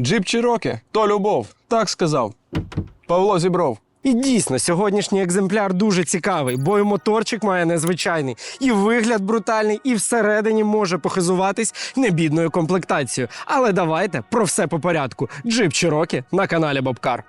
Джип Чирокі то любов, так сказав. Павло Зібров. І дійсно, сьогоднішній екземпляр дуже цікавий, бо і моторчик має незвичайний, і вигляд брутальний, і всередині може похизуватись небідною комплектацією. Але давайте про все по порядку. Джип Чирокі на каналі Бобкар.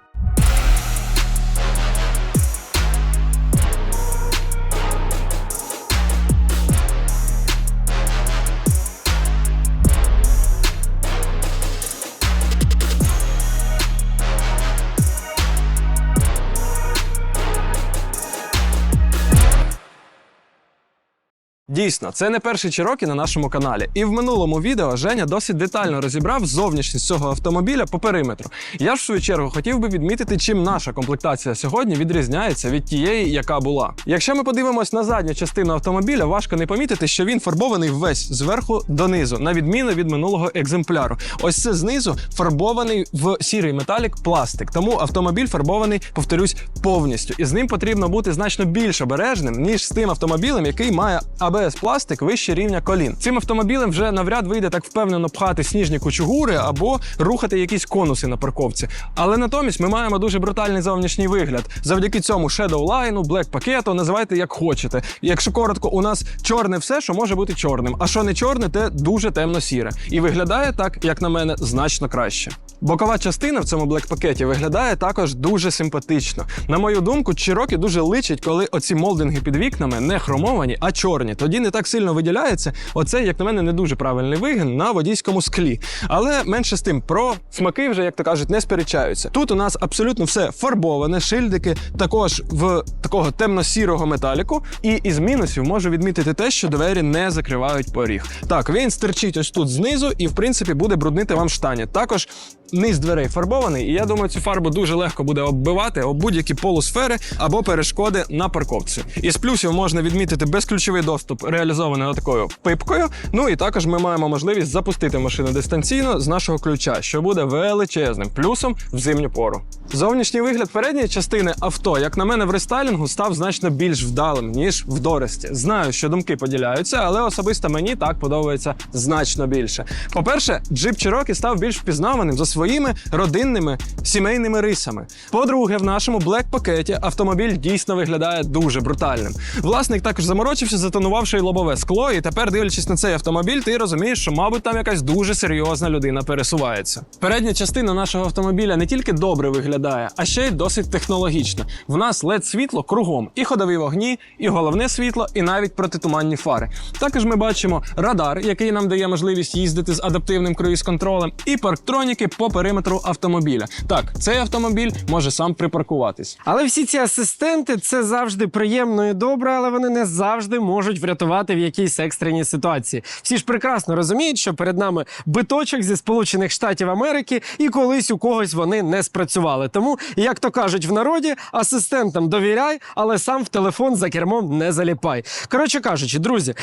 Дійсно, це не перший Чирокі на нашому каналі. І в минулому відео Женя досить детально розібрав зовнішність цього автомобіля по периметру. Я ж в свою чергу хотів би відмітити, чим наша комплектація сьогодні відрізняється від тієї, яка була. Якщо ми подивимось на задню частину автомобіля, важко не помітити, що він фарбований весь зверху донизу, на відміну від минулого екземпляру. Ось це знизу фарбований в сірий металік пластик. Тому автомобіль фарбований, повторюсь, повністю. І з ним потрібно бути значно більш обережним, ніж з тим автомобілем, який має АБС пластик вище рівня колін. Цим автомобілем вже навряд вийде так впевнено пхати сніжні кучугури або рухати якісь конуси на парковці. Але натомість ми маємо дуже брутальний зовнішній вигляд. Завдяки цьому Shadow Line, Black пакету, називайте як хочете. Якщо коротко, у нас чорне все, що може бути чорним, а що не чорне, те дуже темно-сіре. І виглядає так, як на мене, значно краще. Бокова частина в цьому блек-пакеті виглядає також дуже симпатично. На мою думку, Чирокі дуже личить, коли оці молдинги під вікнами не хромовані, а чорні. Тоді не так сильно виділяється. Оцей, як на мене, не дуже правильний вигін на водійському склі. Але менше з тим, про смаки вже, як то кажуть, не сперечаються. Тут у нас абсолютно все фарбоване, шильдики також в такого темно-сірого металіку. І із мінусів можу відмітити те, що двері не закривають поріг. Так, він стирчить ось тут знизу, і в принципі буде бруднити вам штані. Також низ дверей фарбований, і я думаю, цю фарбу дуже легко буде оббивати об будь-які полусфери або перешкоди на парковці. Із плюсів можна відмітити безключовий доступ, реалізований такою пипкою. Ну і також ми маємо можливість запустити машину дистанційно з нашого ключа, що буде величезним плюсом в зимню пору. Зовнішній вигляд передньої частини авто, як на мене, в рестайлінгу став значно більш вдалим ніж в Доресті. Знаю, що думки поділяються, але особисто мені так подобається значно більше. По-перше, джип Cherokee став більш впізнаваним за своїми родинними сімейними рисами. По-друге, в нашому блек-пакеті автомобіль дійсно виглядає дуже брутальним. Власник також заморочився, затонувавши лобове скло, і тепер, дивлячись на цей автомобіль, ти розумієш, що, мабуть, там якась дуже серйозна людина пересувається. Передня частина нашого автомобіля не тільки добре виглядає, а ще й досить технологічна. В нас led світло кругом, і ходові вогні, і головне світло, і навіть протитуманні фари. Також ми бачимо радар, який нам дає можливість їздити з адаптивним круїз-контролем, і парктроніки по периметру автомобіля. Так, цей автомобіль може сам припаркуватись. Але всі ці асистенти це завжди приємно і добре, але вони не завжди можуть врятувати в якійсь екстреній ситуації. Всі ж прекрасно розуміють, що перед нами биточок зі Сполучених Штатів Америки, і колись у когось вони не спрацювали. Тому, як то кажуть в народі, асистентам довіряй, але сам в телефон за кермом не заліпай. Коротше кажучи, друзі,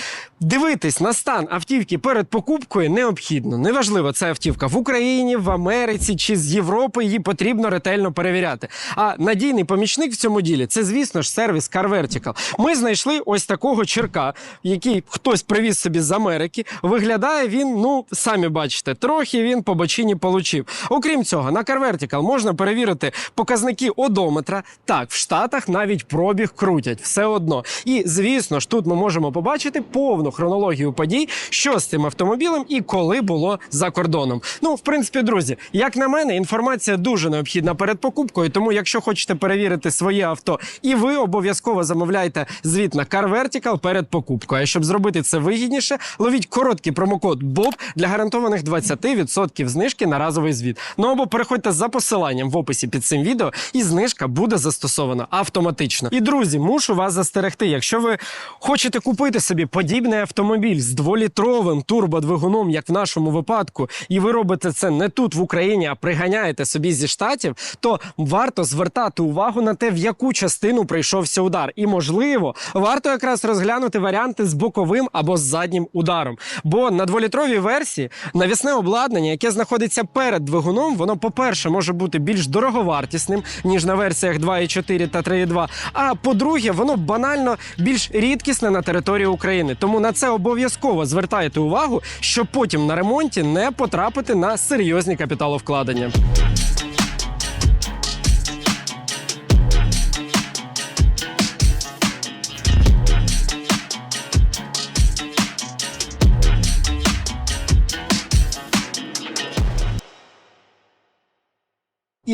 дивитись на стан автівки перед покупкою необхідно. Неважливо, це автівка в Україні, в Америці чи з Європи. Її потрібно ретельно перевіряти. А надійний помічник в цьому ділі це, звісно ж, сервіс Car Vertical. Ми знайшли ось такого черка, який хтось привіз собі з Америки. Виглядає він, ну самі бачите, трохи він по бочині получив. Окрім цього, на Car Vertical можна перевірити показники одометра. Так, в Штатах навіть пробіг крутять все одно. І звісно ж, тут ми можемо побачити повну хронологію подій, що з цим автомобілем і коли було за кордоном. Ну, в принципі, друзі, як на мене, інформація дуже необхідна перед покупкою. Тому, якщо хочете перевірити своє авто, і ви обов'язково замовляйте звіт на Car Vertical перед покупкою. А щоб зробити це вигідніше, ловіть короткий промокод BOB для гарантованих 20% знижки на разовий звіт. Ну або переходьте за посиланням в описі під цим відео, і знижка буде застосована автоматично. І друзі, мушу вас застерегти. Якщо ви хочете купити собі подібний автомобіль з дволітровим турбодвигуном, як в нашому випадку, і ви робите це не тут в Україні, а приганяєте собі зі штатів, то варто звертати увагу на те, в яку частину прийшовся удар. І можливо, варто якраз розглянути варіанти з боковим або з заднім ударом. Бо на дволітровій версії навісне обладнання, яке знаходиться перед двигуном, воно, по-перше, може бути більш дороговартісним, ніж на версіях 2.4 та 3.2. А по-друге, воно банально більш рідкісне на території України. Тому на це обов'язково звертайте увагу, щоб потім на ремонті не потрапити на серйозні капіталовкладення.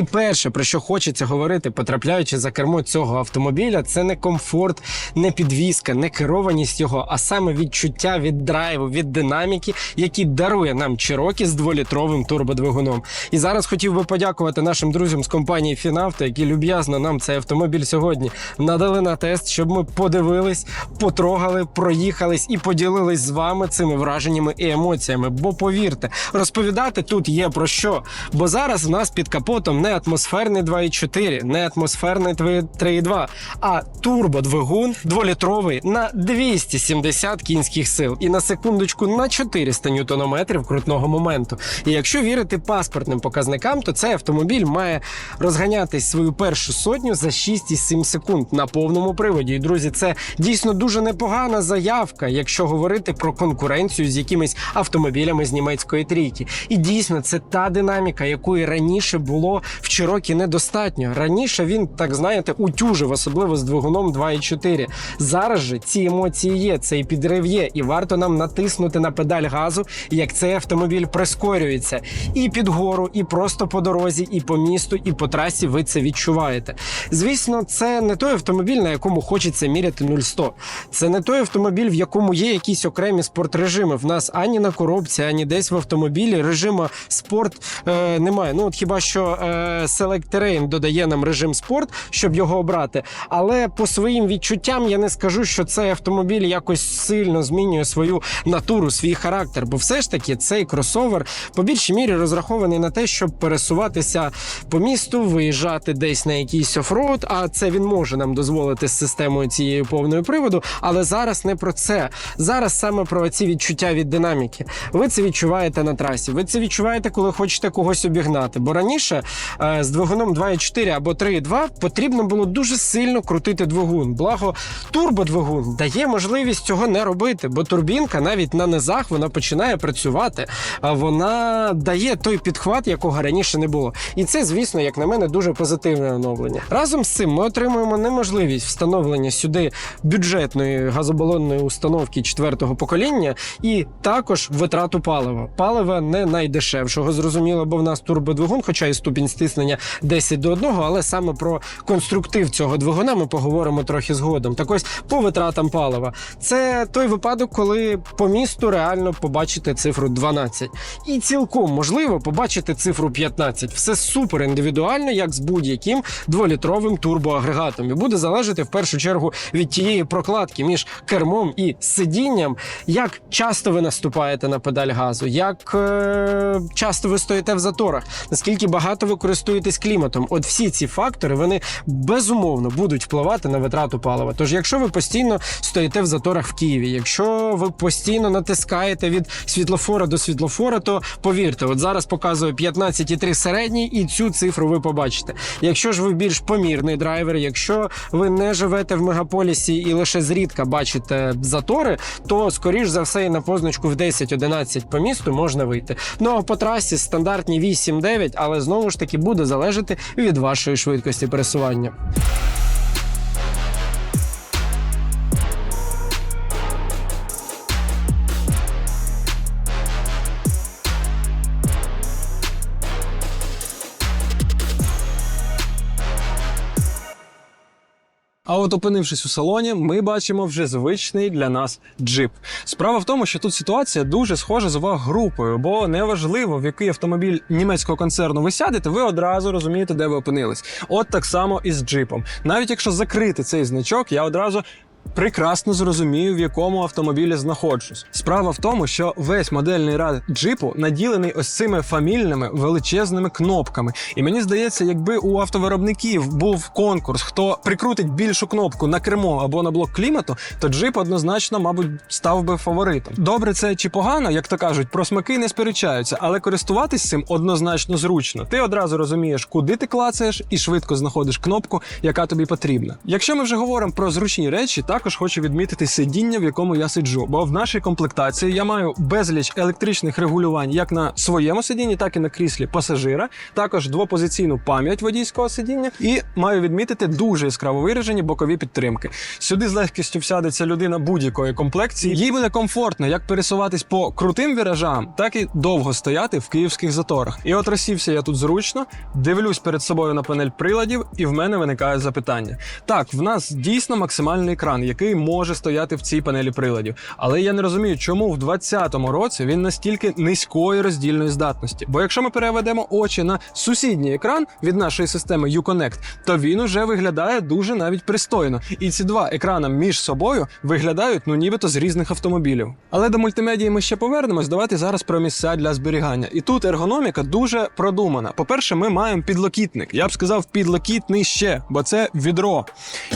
І перше, про що хочеться говорити, потрапляючи за кермо цього автомобіля, це не комфорт, не підвізка, не керованість його, а саме відчуття від драйву, від динаміки, які дарує нам Cherokee з дволітровим турбодвигуном. І зараз хотів би подякувати нашим друзям з компанії Фінавто, які люб'язно нам цей автомобіль сьогодні надали на тест, щоб ми подивились, потрогали, проїхались і поділились з вами цими враженнями і емоціями. Бо повірте, розповідати тут є про що. Бо зараз в нас під капотом не атмосферний 2.4, не атмосферний 3.2, а турбодвигун дволітровий на 270 кінських сил і на секундочку на 400 ньютонометрів крутного моменту. І якщо вірити паспортним показникам, то цей автомобіль має розганятись свою першу сотню за 6,7 секунд на повному приводі. І друзі, це дійсно дуже непогана заявка, якщо говорити про конкуренцію з якимись автомобілями з німецької трійки. І дійсно, це та динаміка, якої раніше було в Чирокі недостатньо. Раніше він, так знаєте, утюжив, особливо з двигуном 2.4. Зараз же ці емоції є, цей підрив є, і варто нам натиснути на педаль газу, як цей автомобіль прискорюється. І під гору, і просто по дорозі, і по місту, і по трасі ви це відчуваєте. Звісно, це не той автомобіль, на якому хочеться міряти 0-100. Це не той автомобіль, в якому є якісь окремі спортрежими. В нас ані на коробці, ані десь в автомобілі режиму спорт е, немає. Ну от хіба що е, Select Terrain додає нам режим спорт, щоб його обрати. Але по своїм відчуттям я не скажу, що цей автомобіль якось сильно змінює свою натуру, свій характер. Бо все ж таки цей кросовер по більшій мірі розрахований на те, щоб пересуватися по місту, виїжджати десь на якийсь офроуд. А це він може нам дозволити з системою цієї повної приводу. Але зараз не про це. Зараз саме про ці відчуття від динаміки. Ви це відчуваєте на трасі. Ви це відчуваєте, коли хочете когось обігнати. Бо раніше з двигуном 2.4 або 3.2 потрібно було дуже сильно крутити двигун. Благо, турбодвигун дає можливість цього не робити, бо турбінка навіть на низах вона починає працювати, вона дає той підхват, якого раніше не було. І це, звісно, як на мене, дуже позитивне оновлення. Разом з цим ми отримуємо неможливість встановлення сюди бюджетної газобалонної установки четвертого покоління і також витрату палива. Палива не найдешевшого, зрозуміло, бо в нас турбодвигун, хоча і ступінь стиснення 10 до 1, але саме про конструктив цього двигуна ми поговоримо трохи згодом. Так ось по витратам палива. Це той випадок, коли по місту реально побачите цифру 12. І цілком можливо побачити цифру 15. Все супер індивідуально, як з будь-яким дволітровим турбоагрегатом. І буде залежати в першу чергу від тієї прокладки між кермом і сидінням, як часто ви наступаєте на педаль газу, як е- часто ви стоїте в заторах, наскільки багато ви користуєтесь кліматом. От всі ці фактори вони безумовно будуть впливати на витрату палива. Тож, якщо ви постійно стоїте в заторах в Києві, якщо ви постійно натискаєте від світлофора до світлофора, то повірте, от зараз показує 15,3 середній, і цю цифру ви побачите. Якщо ж ви більш помірний драйвер, якщо ви не живете в мегаполісі і лише зрідка бачите затори, то скоріш за все і на позначку в 10-11 по місту можна вийти. Ну а по трасі стандартні 8-9, але знову ж таки буде залежати від вашої швидкості пересування. А от опинившись у салоні, ми бачимо вже звичний для нас джип. Справа в тому, що тут ситуація дуже схожа з ваг-групою, бо неважливо, в який автомобіль німецького концерну ви сядете, ви одразу розумієте, де ви опинились. От так само і з джипом. Навіть якщо закрити цей значок, я одразу прекрасно зрозумію, в якому автомобілі знаходжусь. Справа в тому, що весь модельний ряд джипу наділений ось цими фамільними величезними кнопками. І мені здається, якби у автовиробників був конкурс, хто прикрутить більшу кнопку на кермо або на блок клімату, то джип однозначно, мабуть, став би фаворитом. Добре, це чи погано, як то кажуть, про смаки не сперечаються, але користуватись цим однозначно зручно. Ти одразу розумієш, куди ти клацаєш, і швидко знаходиш кнопку, яка тобі потрібна. Якщо ми вже говоримо про зручні речі, також хочу відмітити сидіння, в якому я сиджу. Бо в нашій комплектації я маю безліч електричних регулювань як на своєму сидінні, так і на кріслі пасажира. Також двопозиційну пам'ять водійського сидіння, і маю відмітити дуже яскраво виражені бокові підтримки. Сюди з легкістю всядеться людина будь-якої комплекції. Їй буде комфортно як пересуватись по крутим віражам, так і довго стояти в київських заторах. І от розсівся я тут зручно, дивлюсь перед собою на панель приладів, і в мене виникає запитання. Так, в нас дійсно максимальний екран, який може стояти в цій панелі приладів. Але я не розумію, чому в 2020 році він настільки низької роздільної здатності. Бо якщо ми переведемо очі на сусідній екран від нашої системи Uconnect, то він уже виглядає дуже навіть пристойно. І ці два екрана між собою виглядають ну нібито з різних автомобілів. Але до мультимедії ми ще повернемось. Давайте зараз про місця для зберігання. І тут ергономіка дуже продумана. По-перше, ми маємо підлокітник. Я б сказав, підлокітний ще, бо це відро.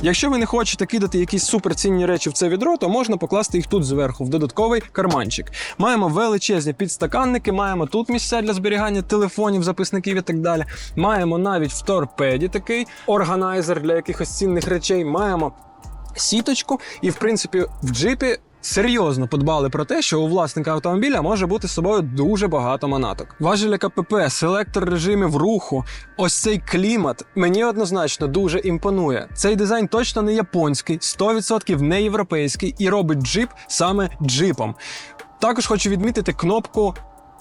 Якщо ви не хочете кидати якісь суперцінні речі в це відро, то можна покласти їх тут зверху, в додатковий карманчик. Маємо величезні підстаканники, маємо тут місця для зберігання телефонів, записників і так далі. Маємо навіть в торпеді такий органайзер для якихось цінних речей. Маємо сіточку, і в принципі в джипі. Серйозно подбали про те, що у власника автомобіля може бути з собою дуже багато манаток. Важеля КПП, селектор режимів руху, ось цей клімат мені однозначно дуже імпонує. Цей дизайн точно не японський, 100% не європейський і робить джип саме джипом. Також хочу відмітити кнопку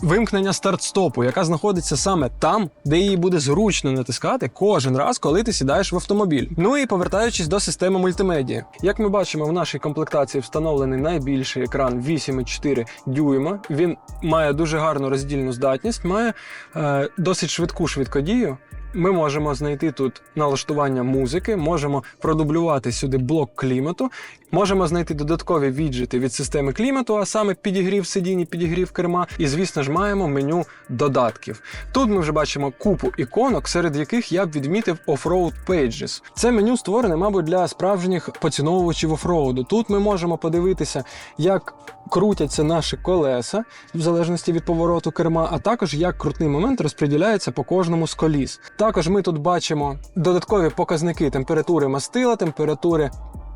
вимкнення старт-стопу, яка знаходиться саме там, де її буде зручно натискати кожен раз, коли ти сідаєш в автомобіль. Ну і повертаючись до системи мультимедії. Як ми бачимо, в нашій комплектації встановлений найбільший екран 8,4 дюйма. Він має дуже гарну роздільну здатність, має е, досить швидку швидкодію. Ми можемо знайти тут налаштування музики, можемо продублювати сюди блок клімату, можемо знайти додаткові віджити від системи клімату, а саме підігрів сидінь, підігрів керма. І, звісно ж, маємо меню додатків. Тут ми вже бачимо купу іконок, серед яких я б відмітив Offroad Pages. Це меню створене, мабуть, для справжніх поціновувачів офроуду. Тут ми можемо подивитися, як крутяться наші колеса, в залежності від повороту керма, а також як крутний момент розподіляється по кожному з коліс. Також ми тут бачимо додаткові показники температури мастила, температури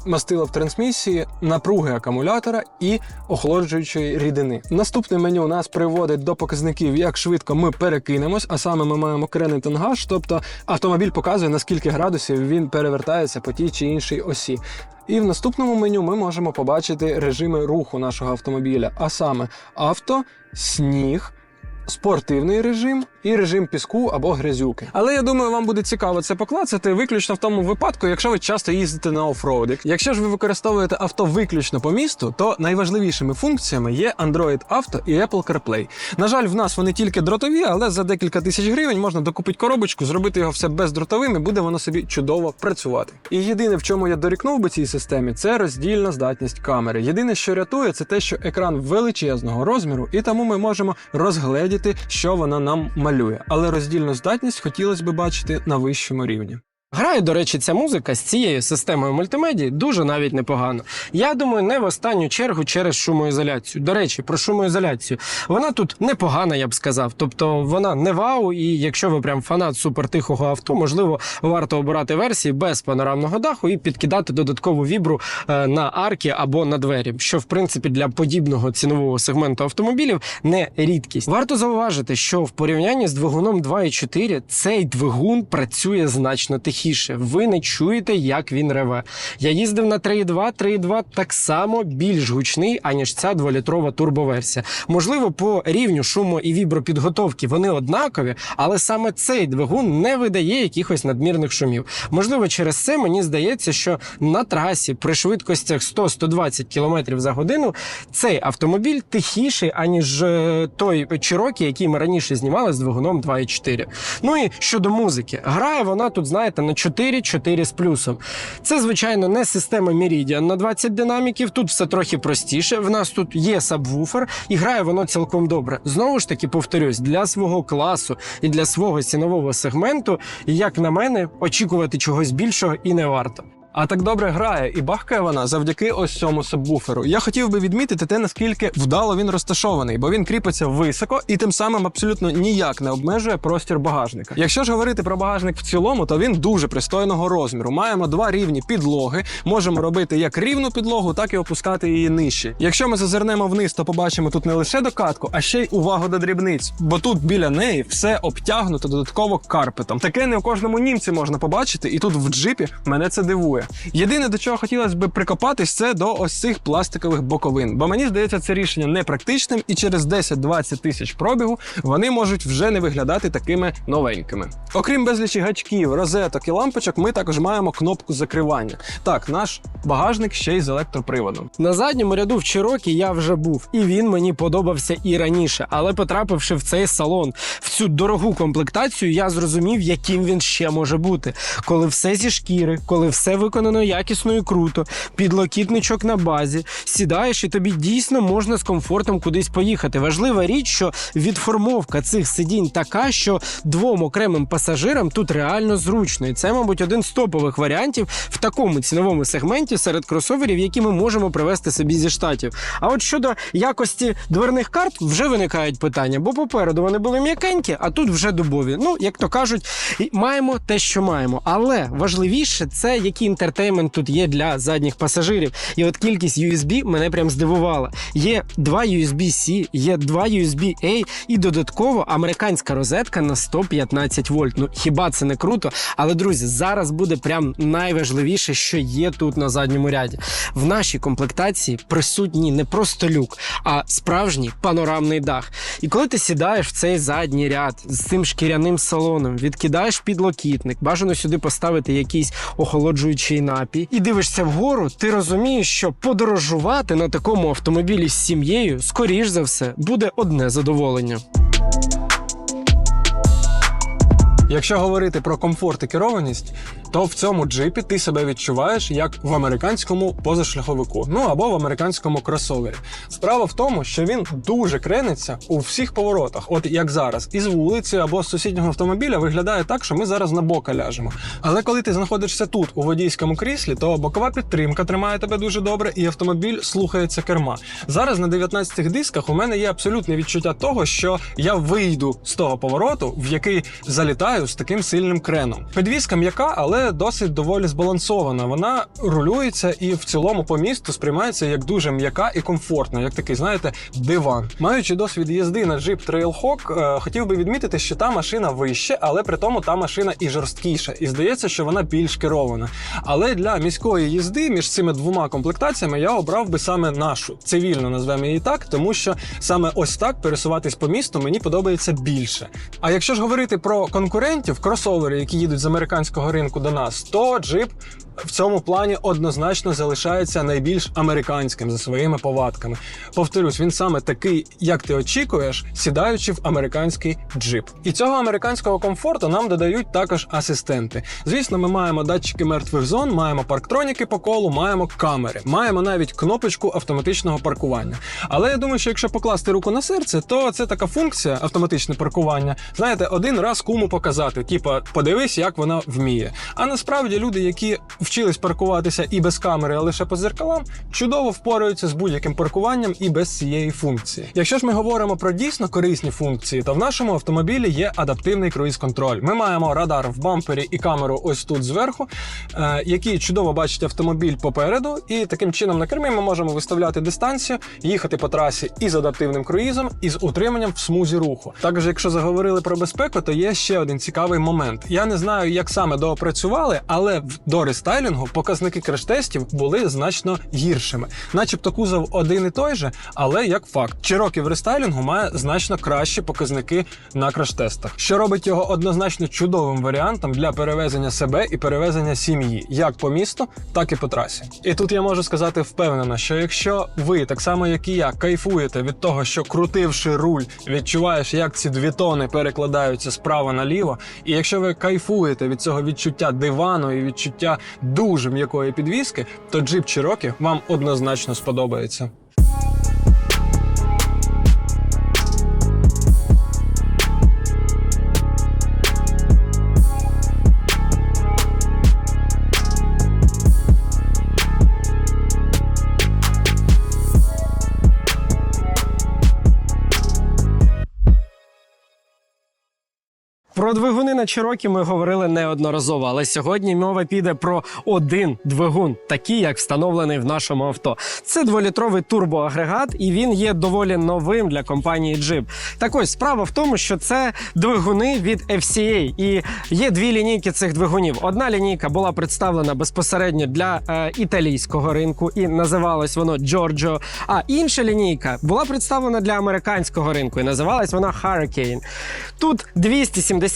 мастила в трансмісії, напруги акумулятора і охолоджуючої рідини. Наступне меню нас приводить до показників, як швидко ми перекинемось, а саме ми маємо крени тангаж, тобто автомобіль показує на скільки градусів він перевертається по тій чи іншій осі. І в наступному меню ми можемо побачити режими руху нашого автомобіля, а саме авто, сніг, спортивний режим і режим піску або грязюки. Але я думаю, вам буде цікаво це поклацати виключно в тому випадку, якщо ви часто їздите на офроуди. Якщо ж ви використовуєте авто виключно по місту, то найважливішими функціями є Android Auto і Apple CarPlay. На жаль, в нас вони тільки дротові, але за декілька тисяч гривень можна докупити коробочку, зробити його все бездротовим, і буде воно собі чудово працювати. І єдине, в чому я дорікнув би цій системі, це роздільна здатність камери. Єдине, що рятує, це те, що екран величезного розміру, і тому ми можемо розгледіти, що вона нам малює. Але роздільну здатність хотілося б бачити на вищому рівні. Грає, до речі, ця музика з цією системою мультимедії дуже навіть непогано. Я думаю, не в останню чергу через шумоізоляцію. До речі, про шумоізоляцію. Вона тут непогана, я б сказав. Тобто вона не вау, і якщо ви прям фанат супертихого авто, можливо, варто обирати версії без панорамного даху і підкидати додаткову вібру е, на арки або на двері, що в принципі для подібного цінового сегменту автомобілів не рідкість. Варто зауважити, що в порівнянні з двигуном 2.4 цей двигун працює значно тихіше. Ви не чуєте, як він реве. Я їздив на 3.2, 3.2 так само більш гучний, аніж ця дволітрова турбоверсія. Можливо, по рівню шуму і вібропідготовки вони однакові, але саме цей двигун не видає якихось надмірних шумів. Можливо, через це мені здається, що на трасі при швидкостях 100-120 км за годину цей автомобіль тихіший, аніж е, той Cherokee, який ми раніше знімали з двигуном 2.4. Ну і щодо музики, грає вона тут, знаєте, на 4, 4 з плюсом. Це, звичайно, не система Meridian на 20 динаміків. Тут все трохи простіше. В нас тут є сабвуфер, і грає воно цілком добре. Знову ж таки, повторюсь, для свого класу і для свого цінового сегменту, як на мене, очікувати чогось більшого і не варто. А так добре грає і бахкає вона завдяки ось цьому сабвуферу. Я хотів би відмітити те, наскільки вдало він розташований, бо він кріпиться високо і тим самим абсолютно ніяк не обмежує простір багажника. Якщо ж говорити про багажник в цілому, то він дуже пристойного розміру. Маємо два рівні підлоги. Можемо робити як рівну підлогу, так і опускати її нижче. Якщо ми зазирнемо вниз, то побачимо тут не лише докатку, а ще й увагу до дрібниць, бо тут біля неї все обтягнуто додатково карпетом. Таке не у кожному німці можна побачити, і тут в джипі мене це дивує. Єдине, до чого хотілося б прикопатись, це до ось цих пластикових боковин. Бо мені здається, це рішення непрактичним, і через 10-20 тисяч пробігу вони можуть вже не виглядати такими новенькими. Окрім безлічі гачків, розеток і лампочок, ми також маємо кнопку закривання. Так, наш багажник ще й з електроприводом. На задньому ряду в Чирокі я вже був, і він мені подобався і раніше. Але потрапивши в цей салон, в цю дорогу комплектацію, я зрозумів, яким він ще може бути. Коли все зі шкіри, коли все виконано якісно і круто, підлокітничок на базі, сідаєш і тобі дійсно можна з комфортом кудись поїхати. Важлива річ, що відформовка цих сидінь така, що двом окремим пасажирам тут реально зручно. І це, мабуть, один з топових варіантів в такому ціновому сегменті серед кросоверів, які ми можемо привезти собі зі штатів. А от щодо якості дверних карт вже виникають питання, бо попереду вони були м'якенькі, а тут вже дубові. Ну, як то кажуть, маємо те, що маємо. Але важливіше це який інтертеймент тут є для задніх пасажирів. І от кількість USB мене прям здивувала. Є два USB-C, є два USB-A і додатково американська розетка на 115 вольт. Ну хіба це не круто? Але друзі, зараз буде прям найважливіше, що є тут на задньому ряді. В нашій комплектації присутній не просто люк, а справжній панорамний дах. І коли ти сідаєш в цей задній ряд з цим шкіряним салоном, відкидаєш підлокітник, бажано сюди поставити якийсь охолоджуючий напій, і дивишся вгору, ти розумієш, що подорожувати на такому автомобілі з сім'єю, скоріш за все, буде одне задоволення. Якщо говорити про комфорт і керованість, то в цьому джипі ти себе відчуваєш як в американському позашляховику, ну або в американському кросовері. Справа в тому, що він дуже крениться у всіх поворотах, от як зараз, із вулиці або з сусіднього автомобіля виглядає так, що ми зараз на бока ляжемо. Але коли ти знаходишся тут, у водійському кріслі, то бокова підтримка тримає тебе дуже добре, і автомобіль слухається керма. Зараз на 19 дисках у мене є абсолютне відчуття того, що я вийду з того повороту, в який залітаю з таким сильним креном. Підвізка м'яка, але досить доволі збалансована. Вона рулюється і в цілому по місту сприймається як дуже м'яка і комфортна, як такий, знаєте, диван. Маючи досвід їзди на Jeep Trailhawk, е, хотів би відмітити, що та машина вище, але при тому та машина і жорсткіша. І здається, що вона більш керована. Але для міської їзди між цими двома комплектаціями я обрав би саме нашу цивільну, назвемо її так, тому що саме ось так пересуватись по місту мені подобається більше. А якщо ж говорити про конкурентів, кросовери, які їдуть з американського ринку до нас, то джип в цьому плані однозначно залишається найбільш американським за своїми повадками. Повторюсь, він саме такий, як ти очікуєш, сідаючи в американський джип. І цього американського комфорту нам додають також асистенти. Звісно, ми маємо датчики мертвих зон, маємо парктроніки по колу, маємо камери, маємо навіть кнопочку автоматичного паркування. Але я думаю, що якщо покласти руку на серце, то це така функція автоматичне паркування. Знаєте, один раз куму показати, типа подивись, як вона вміє. А насправді люди, які вчились паркуватися і без камери, а лише по зеркалам, чудово впораються з будь-яким паркуванням і без цієї функції. Якщо ж ми говоримо про дійсно корисні функції, то в нашому автомобілі є адаптивний круїз-контроль. Ми маємо радар в бампері і камеру ось тут зверху, е, які чудово бачать автомобіль попереду, і таким чином на кермі ми можемо виставляти дистанцію, їхати по трасі із адаптивним круїзом і з утриманням в смузі руху. Також, якщо заговорили про безпеку, то є ще один цікавий момент. Я не знаю, як саме доопрацювали, але до рестайлінгу показники краш-тестів були значно гіршими, начебто кузов один і той же, але як факт, Cherokee в рестайлінгу має значно кращі показники на краш-тестах, що робить його однозначно чудовим варіантом для перевезення себе і перевезення сім'ї, як по місту, так і по трасі. І тут я можу сказати впевнено, що якщо ви так само, як і я, кайфуєте від того, що крутивши руль, відчуваєш, як ці дві тони перекладаються справа наліво, і якщо ви кайфуєте від цього відчуття дивану і відчуття дуже м'якої підвіски, то джип Cherokee вам однозначно сподобається. Про двигуни на Чирокі ми говорили неодноразово, але сьогодні мова піде про один двигун, такий як встановлений в нашому авто. Це дволітровий турбоагрегат, і він є доволі новим для компанії Jeep. Так ось справа в тому, що це двигуни від FCA, і є дві лінійки цих двигунів. Одна лінійка була представлена безпосередньо для е, італійського ринку, і називалось воно Giorgio. А інша лінійка була представлена для американського ринку, і називалась вона Hurricane. Тут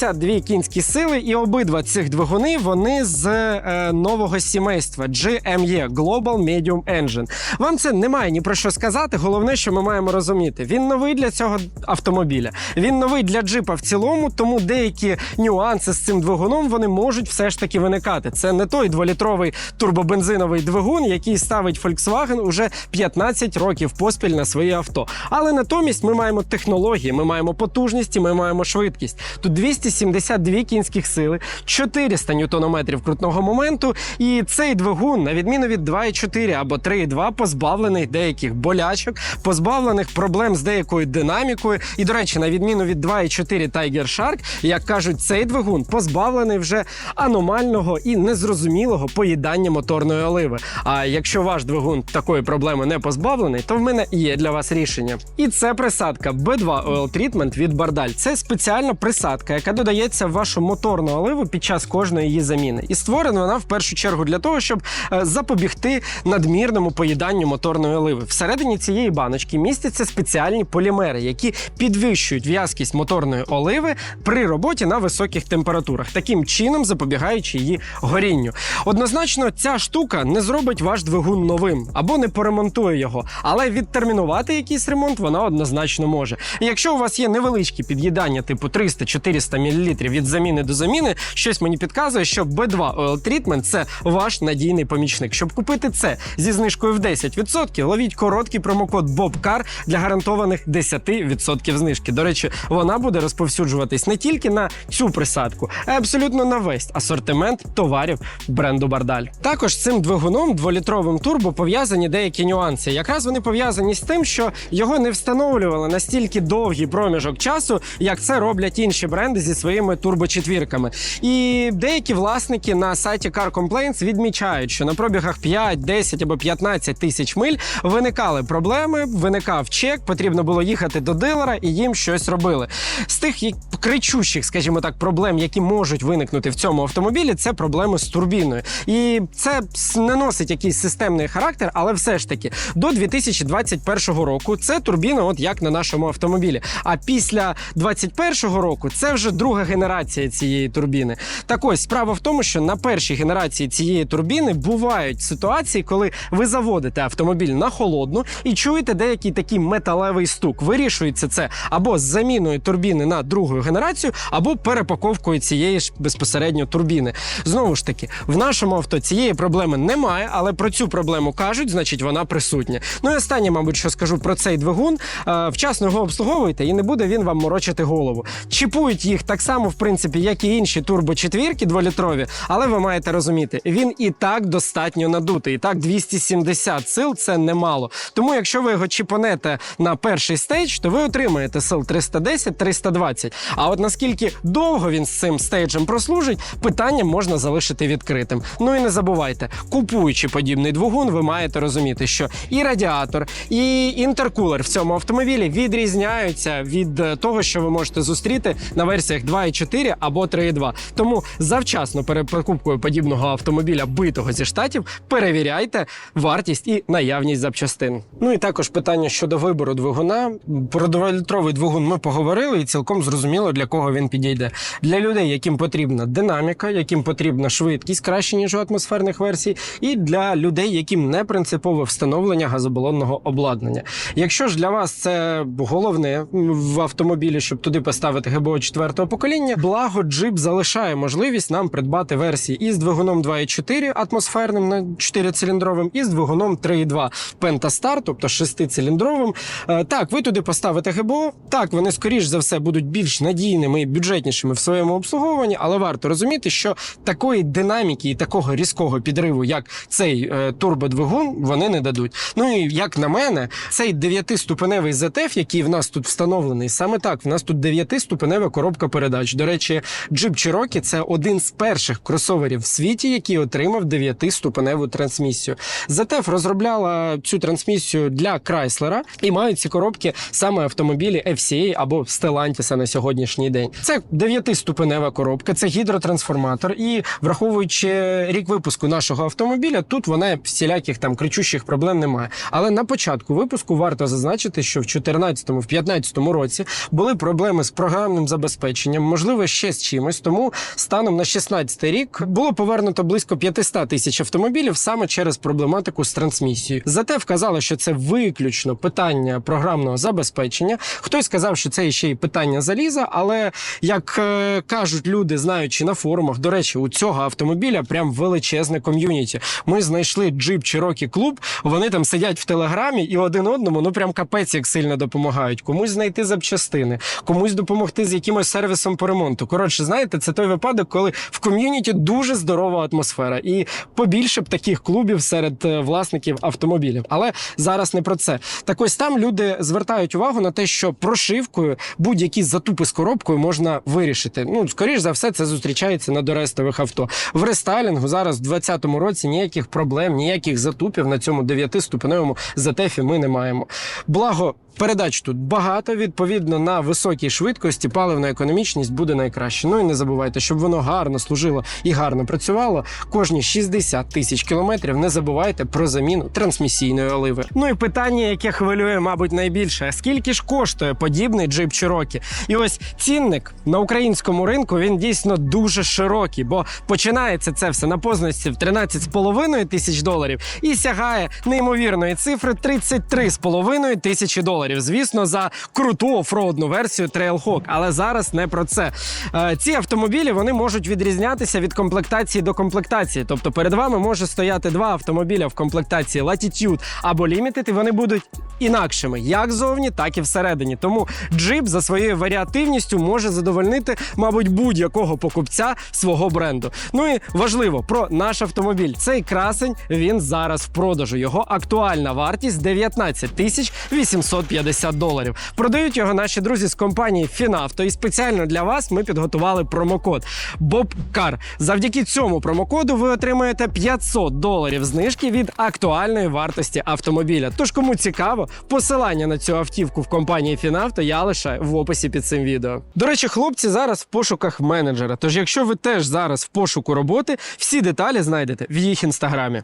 272 кінські сили, і обидва цих двигуни вони з е, нового сімейства GME Global Medium Engine. Вам це немає ні про що сказати. Головне, що ми маємо розуміти. Він новий для цього автомобіля. Він новий для джипа в цілому, тому деякі нюанси з цим двигуном вони можуть все ж таки виникати. Це не той дволітровий турбобензиновий двигун, який ставить Volkswagen уже 15 років поспіль на своє авто. Але натомість ми маємо технології, ми маємо потужність, і ми маємо швидкість. Тут 272 кінських сили, 400 ньютонометрів крутного моменту. І цей двигун, на відміну від 2,4 або 3,2, позбавлений деяких болячок, позбавлених проблем з деякою динамікою. І, до речі, на відміну від 2,4 Tiger Shark, як кажуть, цей двигун позбавлений вже аномального і незрозумілого поїдання моторної оливи. А якщо ваш двигун такої проблеми не позбавлений, то в мене є для вас рішення. І це присадка B2 Oil Treatment від Бардаль. Це спеціальна присадка, яка додається в вашу моторну оливу під час кожної її заміни. І створена вона в першу чергу для того, щоб е, запобігти надмірному поїданню моторної оливи. Всередині цієї баночки містяться спеціальні полімери, які підвищують в'язкість моторної оливи при роботі на високих температурах, таким чином запобігаючи її горінню. Однозначно, ця штука не зробить ваш двигун новим або не поремонтує його, але відтермінувати якийсь ремонт вона однозначно може. Якщо у вас є невеличкі під'їдання, типу 300-400 мл від заміни до заміни, щось мені підказує, що B2 Oil Treatment – це ваш надійний помічник. Щоб купити це зі знижкою в 10%, ловіть короткий промокод BOBCAR для гарантованих 10% знижки. До речі, вона буде розповсюджуватись не тільки на цю присадку, а й абсолютно на весь асортимент товарів бренду Бардаль. Також з цим двигуном дволітровим турбо пов'язані деякі нюанси. Якраз вони пов'язані з тим, що його не встановлювали настільки довгий проміжок часу, як це роблять інші бренди зі своїми турбочетвірками. І деякі власники на сайті Car Complaints відмічають, що на пробігах 5, 10 або 15 тисяч миль виникали проблеми, виникав чек, потрібно було їхати до дилера і їм щось робили. З тих кричущих, скажімо так, проблем, які можуть виникнути в цьому автомобілі, це проблеми з турбіною. І це не носить якийсь системний характер, але все ж таки до 2021 року це турбіна, от як на нашому автомобілі. А після 2021 року це вже друга генерація цієї турбіни. Так ось справа в тому, що на першій генерації цієї турбіни бувають ситуації, коли ви заводите автомобіль на холодну і чуєте деякий такий металевий стук. Вирішується це або з заміною турбіни на другу генерацію, або перепаковкою цієї ж безпосередньо турбіни. Знову ж таки, в нашому авто цієї проблеми немає, але про цю проблему кажуть, значить вона присутня. Ну і останнє, мабуть, що скажу про цей двигун. Е, Вчасно його обслуговуйте, і не буде він вам морочити голову. Чіпують їх так само, в принципі, як і інші турбочетвірки дволітрові, але ви маєте розуміти, він і так достатньо надутий. І так 270 сил це немало. Тому, якщо ви його чіпонете на перший стейдж, то ви отримаєте сил 310-320. А от наскільки довго він з цим стейджем прослужить, питання можна залишити відкритим. Ну і не забувайте, купуючи подібний двигун, ви маєте розуміти, що і радіатор, і інтеркулер в цьому автомобілі відрізняються від е, того, що ви можете зустріти на версіях 2.4 або 3.2. Тому завчасно перед покупкою подібного автомобіля битого зі штатів перевіряйте вартість і наявність запчастин. Ну і також питання щодо вибору двигуна. Про дволітровий двигун ми поговорили, і цілком зрозуміло для кого він підійде. Для людей, яким потрібна динаміка, яким потрібна швидкість краще ніж у атмосферних версій, і для людей, яким не принципове встановлення газобалонного обладнання. Якщо ж для вас це головне в автомобілі, щоб туди поставити ГБО 4 покоління. Благо, Jeep залишає можливість нам придбати версії із двигуном 2.4 атмосферним на 4-циліндровим, і з двигуном 3.2 Pentastar, тобто 6-циліндровим. Е, Так, ви туди поставите ГБО. Так, вони скоріш за все будуть більш надійними і бюджетнішими в своєму обслуговуванні, але варто розуміти, що такої динаміки і такого різкого підриву, як цей е, турбодвигун, вони не дадуть. Ну і як на мене, цей 9-ступеневий ZF, який в нас тут встановлений, саме так, в нас тут 9-ступенева коробка передач. До речі, Jeep Cherokee – це один з перших кросоверів в світі, який отримав 9-ступеневу трансмісію. ZF розробляла цю трансмісію для Chrysler і мають ці коробки саме автомобілі FCA або Stellantis на сьогоднішній день. Це 9-ступенева коробка, це гідротрансформатор. І враховуючи рік випуску нашого автомобіля, тут вона всіляких там кричущих проблем немає. Але на початку випуску варто зазначити, що в 2014-2015 році були проблеми з програмним забезпеченням, можливо, ще з чимось. Тому станом на 16 рік було повернуто близько 500 тисяч автомобілів саме через проблематику з трансмісією. Зате вказали, що це виключно питання програмного забезпечення. Хтось сказав, що це ще й питання заліза, але як е, кажуть люди, знаючи на форумах, до речі, у цього автомобіля прям величезне ком'юніті. Ми знайшли джип Cherokee клуб. Вони там сидять в телеграмі і один одному ну прям капець як сильно допомагають. Комусь знайти запчастини, комусь допомогти з якимось сервісом по ремонту. Коротше, знаєте, це той випадок, коли в ком'юніті дуже здорова атмосфера, і побільше б таких клубів серед е, власників автомобілів. Але зараз не про це. Так ось там люди звертають увагу на те, що прошивкою будь-які затупи з коробкою можна вирішити. Ну, скоріш за все, це зустрічається на дорестових авто. В рестайлінгу зараз в 2020 році ніяких проблем, ніяких затупів на цьому 9-ступеневому затефі ми не маємо. Благо. Передач тут багато, відповідно на високій швидкості паливна економічність буде найкраще. Ну і не забувайте, щоб воно гарно служило і гарно працювало. Кожні 60 тисяч кілометрів не забувайте про заміну трансмісійної оливи. Ну і питання, яке хвилює, мабуть, найбільше: скільки ж коштує подібний джип Cherokee? І ось цінник на українському ринку він дійсно дуже широкий, бо починається це все на позначці в 13,5 тисяч доларів і сягає неймовірної цифри 33,5 тисячі доларів. Звісно, за круту офроудну версію Trailhawk. Але зараз не про це. Е, Ці автомобілі вони можуть відрізнятися від комплектації до комплектації. Тобто перед вами може стояти два автомобіля в комплектації Latitude або Limited, і вони будуть інакшими, як зовні, так і всередині. Тому джип за своєю варіативністю може задовольнити, мабуть, будь-якого покупця свого бренду. Ну і важливо про наш автомобіль. Цей красень він зараз в продажу. Його актуальна вартість 19 тисяч 850 доларів. Продають його наші друзі з компанії Фінавто. І спеціально для вас ми підготували промокод BOBCAR. Завдяки цьому промокоду ви отримаєте 500 доларів знижки від актуальної вартості автомобіля. Тож, кому цікаво, посилання на цю автівку в компанії Фінавто я лишаю в описі під цим відео. До речі, хлопці зараз в пошуках менеджера. Тож, якщо ви теж зараз в пошуку роботи, всі деталі знайдете в їх інстаграмі.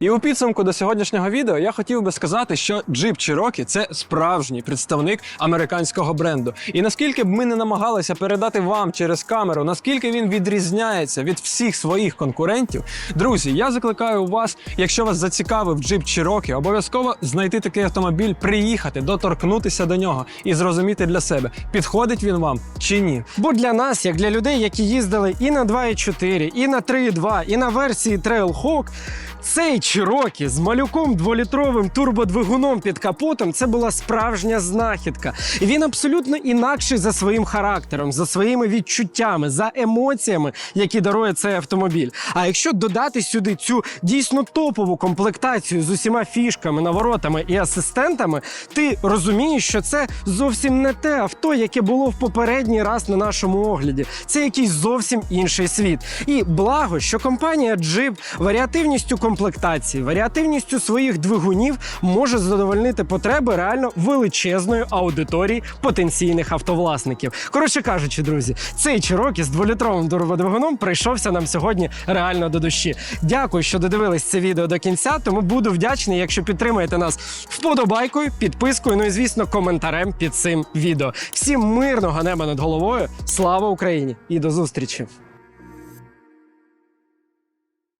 І у підсумку до сьогоднішнього відео я хотів би сказати, що Jeep Cherokee – це справжній представник американського бренду. І наскільки б ми не намагалися передати вам через камеру, наскільки він відрізняється від всіх своїх конкурентів, друзі, я закликаю вас, якщо вас зацікавив Jeep Cherokee, обов'язково знайти такий автомобіль, приїхати, доторкнутися до нього і зрозуміти для себе, підходить він вам чи ні. Бо для нас, як для людей, які їздили і на 2.4, і на 3.2, і на версії Trailhawk, цей Cherokee з малюком дволітровим турбодвигуном під капотом це була справжня знахідка. І він абсолютно інакший за своїм характером, за своїми відчуттями, за емоціями, які дарує цей автомобіль. А якщо додати сюди цю дійсно топову комплектацію з усіма фішками, наворотами і асистентами, ти розумієш, що це зовсім не те авто, яке було в попередній раз на нашому огляді. Це якийсь зовсім інший світ. І благо, що компанія Jeep варіативністю комплектації, варіативністю своїх двигунів може задовольнити потреби реально величезної аудиторії потенційних автовласників. Коротше кажучи, друзі, цей Cherokee з дволітровим турбодвигуном прийшовся нам сьогодні реально до душі. Дякую, що додивились це відео до кінця. Тому буду вдячний, якщо підтримаєте нас вподобайкою, підпискою, ну і звісно, коментарем під цим відео. Всім мирного неба над головою. Слава Україні і до зустрічі!